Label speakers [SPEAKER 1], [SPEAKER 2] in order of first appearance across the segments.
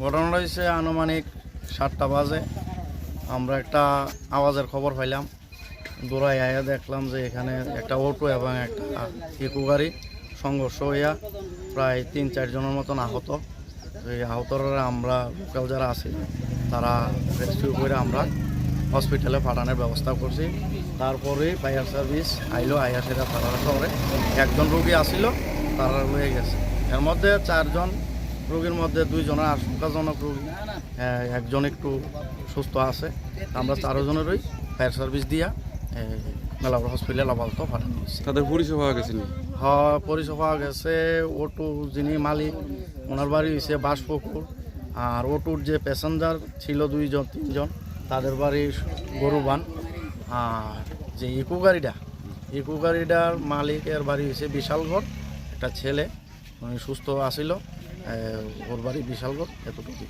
[SPEAKER 1] ঘটনাটা হচ্ছে আনুমানিক সাতটা বাজে। আমরা একটা আওয়াজের খবর পাইলাম। দৌড়াই আয়া দেখলাম যে এখানে একটা অটো এবং একটা ইকো গাড়ি সংঘর্ষ হইয়া প্রায় তিন চারজনের মতন আহত। এই আহতরা আমরা, লোকাল যারা আছি, তারা রেস্কিউ করে আমরা হসপিটালে পাঠানোর ব্যবস্থা করছি। তারপরে ফায়ার সার্ভিস আইলো আইয়া সেটা তারা শহরে। একজন রোগী আসিল তারা হয়ে গেছে। এর মধ্যে চারজন রোগীর মধ্যে দুইজনের আশঙ্কাজনক রোগী। হ্যাঁ, একজন একটু সুস্থ আছে। আমরা চারজনেরই ফায়ার সার্ভিস দিয়া মেলাপুর হসপিটাল আপাতত পাঠানো হয়েছে।
[SPEAKER 2] তাদের পরিচয় পাওয়া গেছে
[SPEAKER 1] হ্যাঁ পরিষেবা পাওয়া গেছে। অটো যিনি মালিক ওনার বাড়ি হয়েছে বাসপুকুর। আর অটোর যে প্যাসেঞ্জার ছিল দুইজন তিনজন তাদের বাড়ি গরুবান। আর যে ইকো গাড়িটা ইকো গাড়িটার মালিকের বাড়ি হয়েছে বিশালগড়। একটা ছেলে উনি সুস্থ আসিল ওর বাড়ি বিশালগড় এতটুকু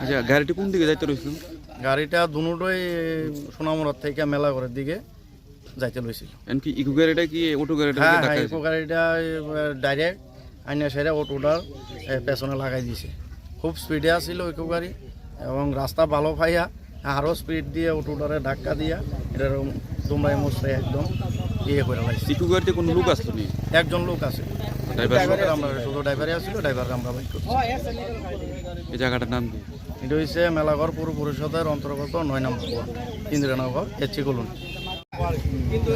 [SPEAKER 2] আচ্ছা গাড়িটি কোন দিকে যাইতে রয়েছিল
[SPEAKER 1] গাড়িটা দুটোই সোনামুড়ার থেকে মেলাঘরের দিকে যাইতে লইছিল
[SPEAKER 2] এমনকি ইকো গাড়িটা কি অটো গাড়িটা
[SPEAKER 1] হ্যাঁ হ্যাঁ ইকো গাড়িটা ডাইরেক্ট আইনা সেরা অটোটার পেছনে লাগাই দিছে। খুব স্পিডে আসছিল ইকো গাড়ি এবং রাস্তা ভালো পাইয়া আরও স্পিড দিয়ে অটোটারে ধাক্কা দিয়া এটা দুমড়াই মুচড়াই একদম ইয়ে করে লাগছে
[SPEAKER 2] ইকো গাড়িতে কোনো লোক আসলো নি
[SPEAKER 1] একজন লোক আছে।
[SPEAKER 2] ড্রাইভার
[SPEAKER 1] আমরা শুধু ড্রাইভারই আসছিল ড্রাইভারকে আমরা বাইক করছি।
[SPEAKER 2] এই জায়গাটার নাম কি?
[SPEAKER 1] এটা হচ্ছে মেলাঘর পৌর পরিষদের অন্তর্গত নয় নম্বর ওয়ার্ড ইন্দ্রনগর
[SPEAKER 3] কিন্তু